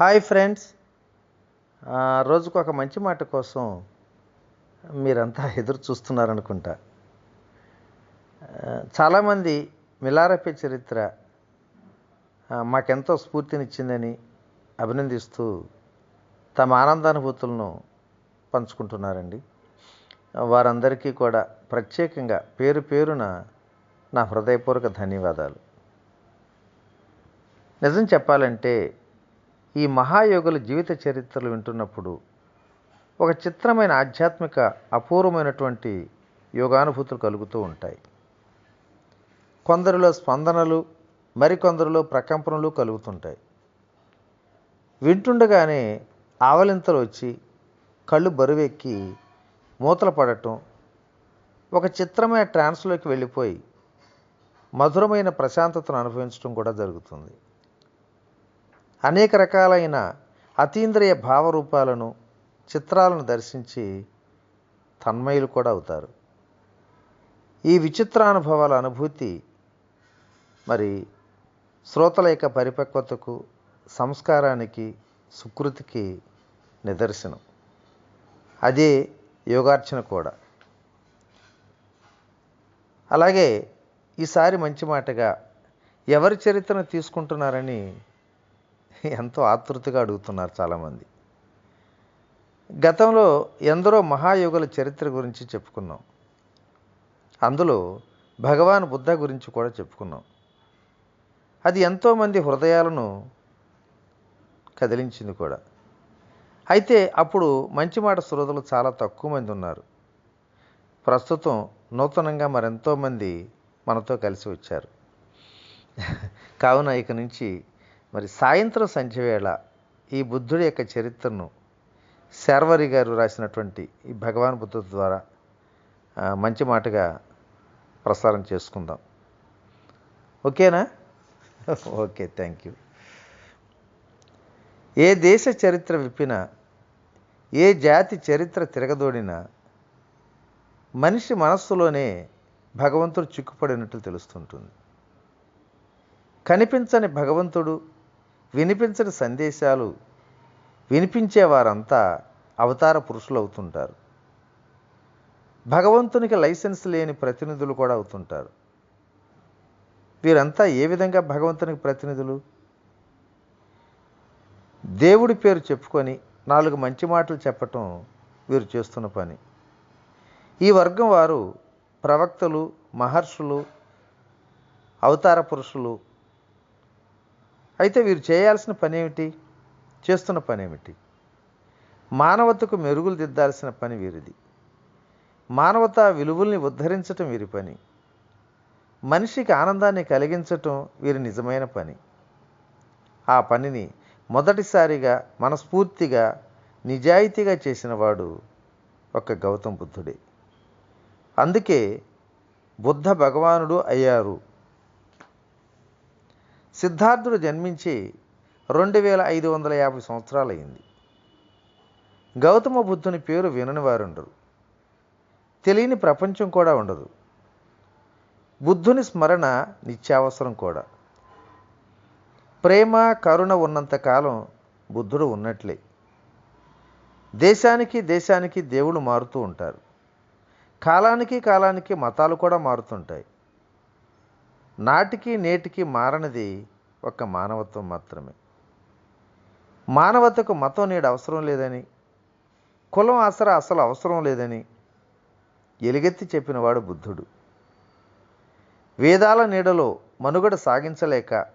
Hi friends. రోజుకు ఒక మంచి మాట కోసం మీరంతా ఎదురు చూస్తున్నారనుకుంటా. చాలామంది మిలారపే చరిత్ర మాకెంతో స్ఫూర్తినిచ్చిందని అభినందిస్తూ తమ ఆనందానుభూతులను పంచుకుంటున్నారండి. వారందరికీ కూడా ప్రత్యేకంగా పేరు పేరున నా హృదయపూర్వక ధన్యవాదాలు. నిజం చెప్పాలంటే ఈ మహాయోగుల జీవిత చరిత్రలు వింటున్నప్పుడు ఒక చిత్రమైన ఆధ్యాత్మిక అపూర్వమైనటువంటి యోగానుభూతులు కలుగుతూ ఉంటాయి. కొందరిలో స్పందనలు మరికొందరిలో ప్రకంపనలు కలుగుతుంటాయి. వింటుండగానే ఆవలింతలు వచ్చి కళ్ళు బరువెక్కి మూతలు పడటం ఒక చిత్రమైన ట్రాన్స్లోకి వెళ్ళిపోయి మధురమైన ప్రశాంతతను అనుభవించడం కూడా జరుగుతుంది. అనేక రకాలైన అతీంద్రియ భావరూపాలను చిత్రాలను దర్శించి తన్మయులు కూడా అవుతారు. ఈ విచిత్రానుభవాల అనుభూతి మరి శ్రోతల యొక్క పరిపక్వతకు సంస్కారానికి సుకృతికి నిదర్శనం. అదే యోగార్చన కూడా. అలాగే ఈసారి మంచి మాటగా ఎవరి చరిత్రను తీసుకుంటున్నారని ఎంతో ఆతృతగా అడుగుతున్నారు చాలామంది. గతంలో ఎందరో మహాయోగుల చరిత్ర గురించి చెప్పుకున్నాం. అందులో భగవాన్ బుద్ధ గురించి కూడా చెప్పుకున్నాం. అది ఎంతోమంది హృదయాలను కదిలించింది కూడా. అయితే అప్పుడు మంచి మాట శ్రోతలు చాలా తక్కువ మంది ఉన్నారు. ప్రస్తుతం నూతనంగా మరెంతోమంది మనతో కలిసి వచ్చారు. కావున ఇక నుంచి మరి సాయంత్రం సంధ్య వేళ ఈ బుద్ధుడి యొక్క చరిత్రను శర్వరి గారు రాసినటువంటి ఈ భగవాన్ బుద్ధుడు ద్వారా మంచి మాటగా ప్రసారం చేసుకుందాం. ఓకేనా? Okay thank you. ఏ దేశ చరిత్ర విప్పినా ఏ జాతి చరిత్ర తిరగదోడినా మనిషి మనస్సులోనే భగవంతుడు చిక్కుపడినట్లు తెలుస్తుంటుంది. కనిపించని భగవంతుడు వినిపించని సందేశాలు వినిపించేవారంతా అవతార పురుషులు అవుతుంటారు భగవంతునికి లైసెన్స్ లేని ప్రతినిధులు కూడా అవుతుంటారు. వీరంతా ఏ విధంగా భగవంతునికి ప్రతినిధులు? దేవుడి పేరు చెప్పుకొని నాలుగు మంచి మాటలు చెప్పటం వీరు చేస్తున్న పని. ఈ వర్గం వారు ప్రవక్తలు మహర్షులు అవతార పురుషులు అయితే వీరు చేయాల్సిన పని ఏమిటి చేస్తున్న పని ఏమిటి మానవతకు మెరుగులు దిద్దాల్సిన పని వీరిది. మానవతా విలువల్ని ఉద్ధరించటం వీరి పని. మనిషికి ఆనందాన్ని కలిగించటం వీరి నిజమైన పని. ఆ పనిని మొదటిసారిగా మనస్ఫూర్తిగా నిజాయితీగా చేసినవాడు ఒక గౌతమ్ బుద్ధుడే. అందుకే బుద్ధ భగవానుడు అయ్యారు. సిద్ధార్థుడు జన్మించి రెండు వేల ఐదు వందల యాభై సంవత్సరాలు అయింది గౌతమ బుద్ధుని పేరు వినని వారుండరు. తెలియని ప్రపంచం కూడా ఉండదు. బుద్ధుని స్మరణ నిత్యావసరం కూడా. ప్రేమ కరుణ ఉన్నంతకాలం బుద్ధుడు ఉన్నట్లే. దేశానికి దేశానికి దేవుళ్ళు మారుతూ ఉంటారు. కాలానికి కాలానికి మతాలు కూడా మారుతుంటాయి. నాటికి నేటికి మారనిది ఒక మానవత్వం మాత్రమే. మానవతకు మతం నేడు అవసరం లేదని కులం ఆసరా అసలు అవసరం లేదని ఎలుగెత్తి చెప్పినవాడు బుద్ధుడు. వేదాల నీడలో మనుగడ సాగించలేక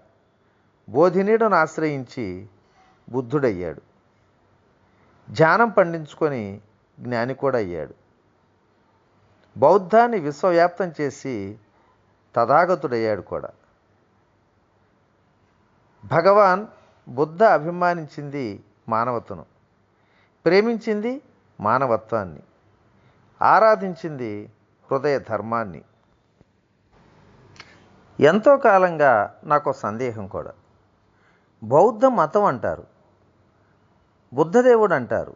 బోధినీడను ఆశ్రయించి బుద్ధుడయ్యాడు. ధ్యానం పండించుకొని జ్ఞాని కూడా అయ్యాడు బౌద్ధాన్ని విశ్వవ్యాప్తం చేసి తథాగతుడయ్యాడు కూడా. భగవాన్ బుద్ధ అభిమానించింది మానవతను ప్రేమించింది మానవత్వాన్ని ఆరాధించింది హృదయ ధర్మాన్ని. ఎంతో కాలంగా నాకు సందేహం కూడా. బౌద్ధ మతం అంటారు బుద్ధదేవుడు అంటారు.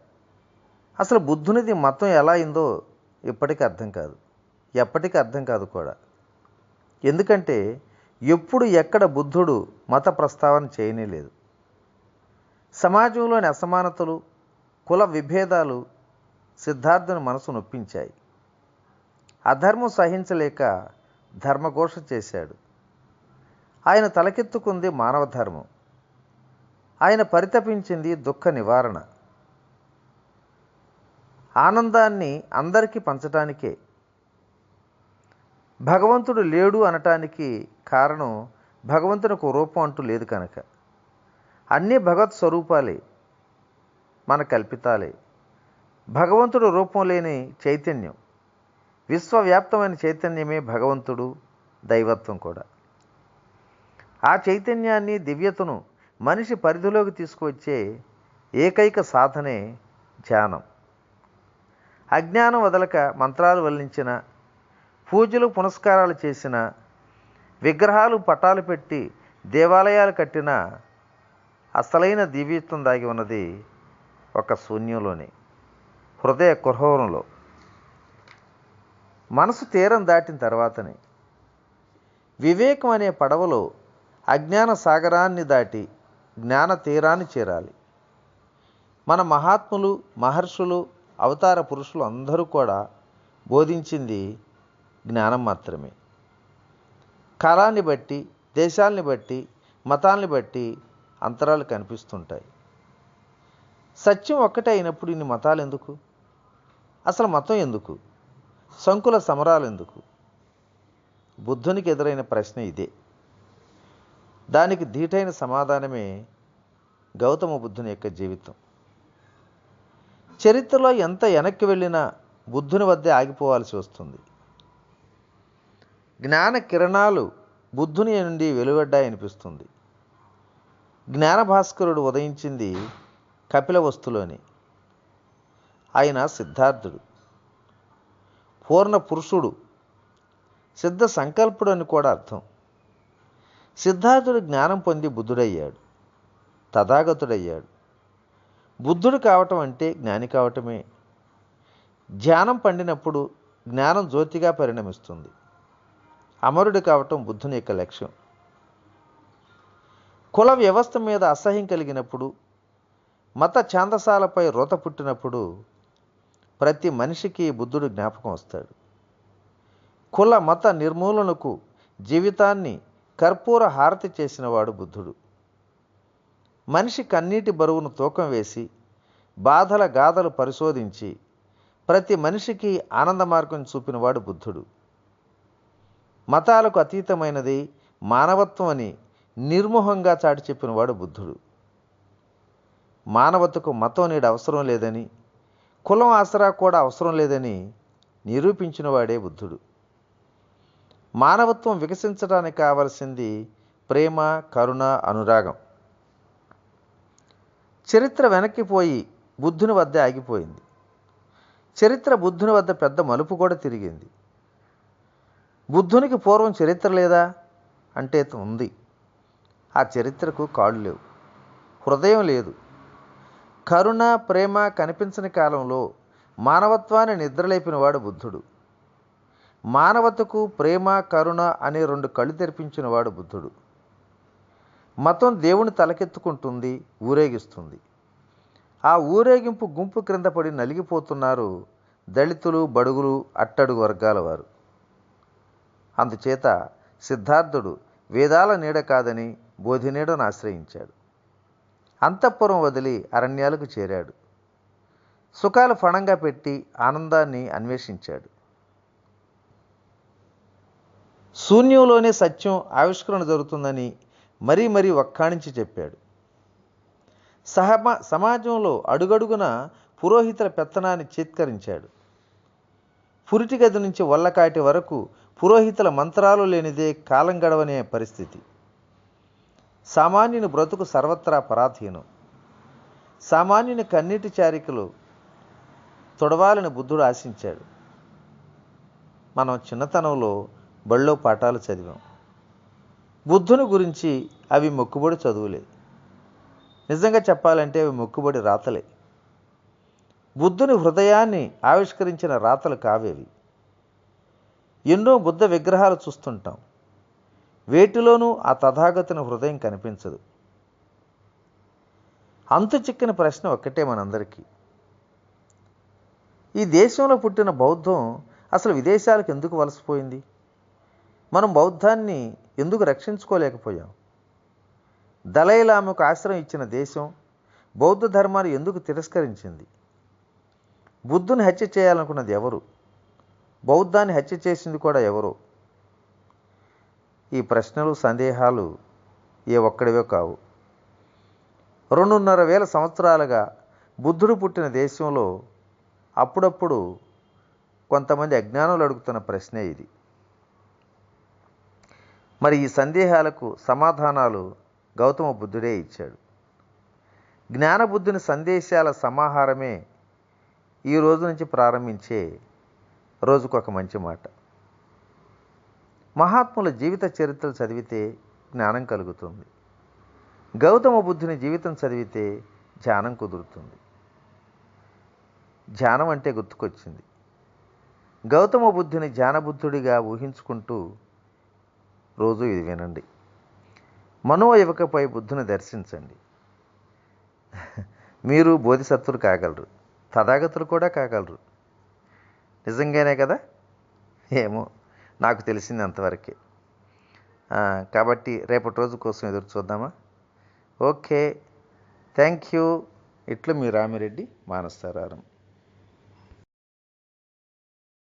అసలు బుద్ధునిది మతం ఎలా అయిందో ఇప్పటికీ అర్థం కాదు ఎప్పటికీ అర్థం కాదు కూడా. ఎందుకంటే ఎప్పుడు ఎక్కడ బుద్ధుడు మత ప్రస్తావన చేయనే లేదు సమాజంలోని అసమానతలు కుల విభేదాలు సిద్ధార్థుని మనసు నొప్పించాయి. అధర్మం సహించలేక ధర్మఘోష చేశాడు. ఆయన తలకెత్తుకుంది మానవ ధర్మం ఆయన పరితపించింది దుఃఖ నివారణ. ఆనందాన్ని అందరికీ పంచటానికే భగవంతుడు లేడు అనటానికి కారణం భగవంతునికి ఒక రూపం అంటూ లేదు కనుక. అన్నీ భగవత్ స్వరూపాలే మన కల్పితాలే. భగవంతుడు రూపం లేని చైతన్యం విశ్వవ్యాప్తమైన చైతన్యమే భగవంతుడు దైవత్వం కూడా. ఆ చైతన్యాన్ని దివ్యతను మనిషి పరిధిలోకి తీసుకువచ్చే ఏకైక సాధనే ధ్యానం. అజ్ఞానం వదలక మంత్రాలు వల్లించిన పూజలు పునస్కారాలు చేసిన విగ్రహాలు పటాలు పెట్టి దేవాలయాలు కట్టిన అసలైన దివ్యత్వం దాగి ఉన్నది ఒక శూన్యంలోని హృదయ కుహరంలో. మనసు తీరం దాటిన తర్వాతనే వివేకం అనే పడవలో అజ్ఞాన సాగరాన్ని దాటి జ్ఞాన తీరాన్ని చేరాలి. మన మహాత్ములు మహర్షులు అవతార పురుషులు అందరూ కూడా బోధించింది జ్ఞానం మాత్రమే. కాలాన్ని బట్టి దేశాల్ని బట్టి మతాల్ని బట్టి అంతరాలు కనిపిస్తుంటాయి. సత్యం ఒక్కటే అయినప్పుడు ఇన్ని మతాలు ఎందుకు? అసలు మతం ఎందుకు? సంకుల సమరాలు ఎందుకు? బుద్ధునికి ఎదురైన ప్రశ్న ఇదే. దానికి ధీటైన సమాధానమే గౌతమ బుద్ధుని యొక్క జీవితం. చరిత్రలో ఎంత వెనక్కి వెళ్ళినా బుద్ధుని వద్దే ఆగిపోవాల్సి వస్తుంది. జ్ఞాన కిరణాలు బుద్ధుని నుండి వెలువడ్డాయనిపిస్తుంది జ్ఞాన భాస్కరుడు ఉదయించింది కపిల వస్తులోని. ఆయన సిద్ధార్థుడు. పూర్ణ పురుషుడు. సిద్ధ సంకల్పుడు అని కూడా అర్థం. సిద్ధార్థుడు జ్ఞానం పొంది బుద్ధుడయ్యాడు. తథాగతుడయ్యాడు. బుద్ధుడు కావటం అంటే జ్ఞాని కావటమే. ధ్యానం పండినప్పుడు జ్ఞానం జ్యోతిగా పరిణమిస్తుంది. అమరుడు కావటం బుద్ధుని యొక్క లక్ష్యం. కుల వ్యవస్థ మీద అసహ్యం కలిగినప్పుడు మత ఛాందసాలపై రోత పుట్టినప్పుడు ప్రతి మనిషికి బుద్ధుడు జ్ఞాపకం వస్తాడు. కుల మత నిర్మూలనకు జీవితాన్ని కర్పూర హారతి చేసినవాడు బుద్ధుడు. మనిషి కన్నీటి బరువును తూకం వేసి బాధల గాథలు పరిశోధించి ప్రతి మనిషికి ఆనంద మార్గం చూపినవాడు బుద్ధుడు. మతాలకు అతీతమైనది మానవత్వం అని నిర్మోహంగా చాటి చెప్పినవాడు బుద్ధుడు. మానవతకు మతం నేడు అవసరం లేదని కులం ఆసరా కూడా అవసరం లేదని నిరూపించినవాడే బుద్ధుడు. మానవత్వం వికసించడానికి కావలసింది ప్రేమ కరుణ అనురాగం. చరిత్ర వెనక్కిపోయి బుద్ధుని వద్ద ఆగిపోయింది. చరిత్ర బుద్ధుని వద్ద పెద్ద మలుపు కూడా తిరిగింది. బుద్ధునికి పూర్వం చరిత్ర లేదా? అంటే ఉంది. ఆ చరిత్రకు కాళ్ళు లేవు. హృదయం లేదు. కరుణ ప్రేమ కనిపించని కాలంలో మానవత్వాన్ని నిద్రలేపినవాడు బుద్ధుడు. మానవతకు ప్రేమ కరుణ అనే రెండు కళ్ళు తెరిపించినవాడు బుద్ధుడు. మతం దేవుని తలకెత్తుకుంటుంది ఊరేగిస్తుంది. ఆ ఊరేగింపు గుంపు క్రింద పడి నలిగిపోతున్నారు దళితులు బడుగులు అట్టడుగు వర్గాల వారు. అందుచేత సిద్ధార్థుడు వేదాల నీడ కాదని బోధి నీడను ఆశ్రయించాడు. అంతఃపురం వదిలి అరణ్యాలకు చేరాడు. సుఖాలు ఫణంగా పెట్టి ఆనందాన్ని అన్వేషించాడు. శూన్యంలోనే సత్యం ఆవిష్కరణ జరుగుతుందని మరీ మరీ ఒక్కాణించి చెప్పాడు. సహమా సమాజంలో అడుగడుగున పురోహితుల పెత్తనాన్ని చేత్కరించాడు. పురిటి గది నుంచి వల్లకాటి వరకు పురోహితుల మంత్రాలు లేనిదే కాలం గడవనే పరిస్థితి. సామాన్యుని బ్రతుకు సర్వత్రా పరాధీనం. సామాన్యుని కన్నీటి చారికలు తొడవాలని బుద్ధుడు ఆశించాడు. మనం చిన్నతనంలో బళ్ళో పాఠాలు చదివాం. బుద్ధుని గురించి అవి మొక్కుబడి చదువులే. నిజంగా చెప్పాలంటే అవి మొక్కుబడి రాతలే. బుద్ధుని హృదయాన్ని ఆవిష్కరించిన రాతలు కావేవి? ఎన్నో బుద్ధ విగ్రహాలు చూస్తుంటాం. వేటిలోనూ ఆ తథాగతుని హృదయం కనిపించదు. అంతు చిక్కిన ప్రశ్న ఒక్కటే మనందరికీ. ఈ దేశంలో పుట్టిన బౌద్ధం అసలు విదేశాలకు ఎందుకు వలసపోయింది? మనం బౌద్ధాన్ని ఎందుకు రక్షించుకోలేకపోయాం? దళైలామకు ఆశ్రయం ఇచ్చిన దేశం బౌద్ధ ధర్మాన్ని ఎందుకు తిరస్కరించింది? బుద్ధుని హత్య చేయాలనుకున్నది ఎవరు? బౌద్ధాన్ని హత్య చేసింది కూడా ఎవరు? ఈ ప్రశ్నలు సందేహాలు ఏ ఒక్కడివే కావు. రెండున్నర వేల సంవత్సరాలుగా బుద్ధుడు పుట్టిన దేశంలో అప్పుడప్పుడు కొంతమంది అజ్ఞానులు అడుగుతున్న ప్రశ్నే ఇది. మరి ఈ సందేహాలకు సమాధానాలు గౌతమ బుద్ధుడే ఇచ్చాడు. జ్ఞానబుద్ధుని సందేశాల సమాహారమే ఈ రోజు నుంచి ప్రారంభించే రోజుకొక మంచి మాట. మహాత్ముల జీవిత చరిత్రలు చదివితే జ్ఞానం కలుగుతుంది. గౌతమ బుద్ధుని జీవితం చదివితే ధ్యానం కుదురుతుంది. ధ్యానం అంటే గుర్తుకొచ్చింది. గౌతమ బుద్ధుని ధ్యానబుద్ధుడిగా ఊహించుకుంటూ రోజు ఇది వినండి. మనో యువకపై బుద్ధుని దర్శించండి. మీరు బోధిసత్వులు కాగలరు. తథాగతులు కూడా కాగలరు. నిజంగానే కదా? ఏమో నాకు తెలిసింది అంతవరకే కాబట్టి రేపటి రోజు కోసం ఎదురు చూద్దామా? ఓకే. Thank you. ఇట్లు మీ రామిరెడ్డి మానస్తారారం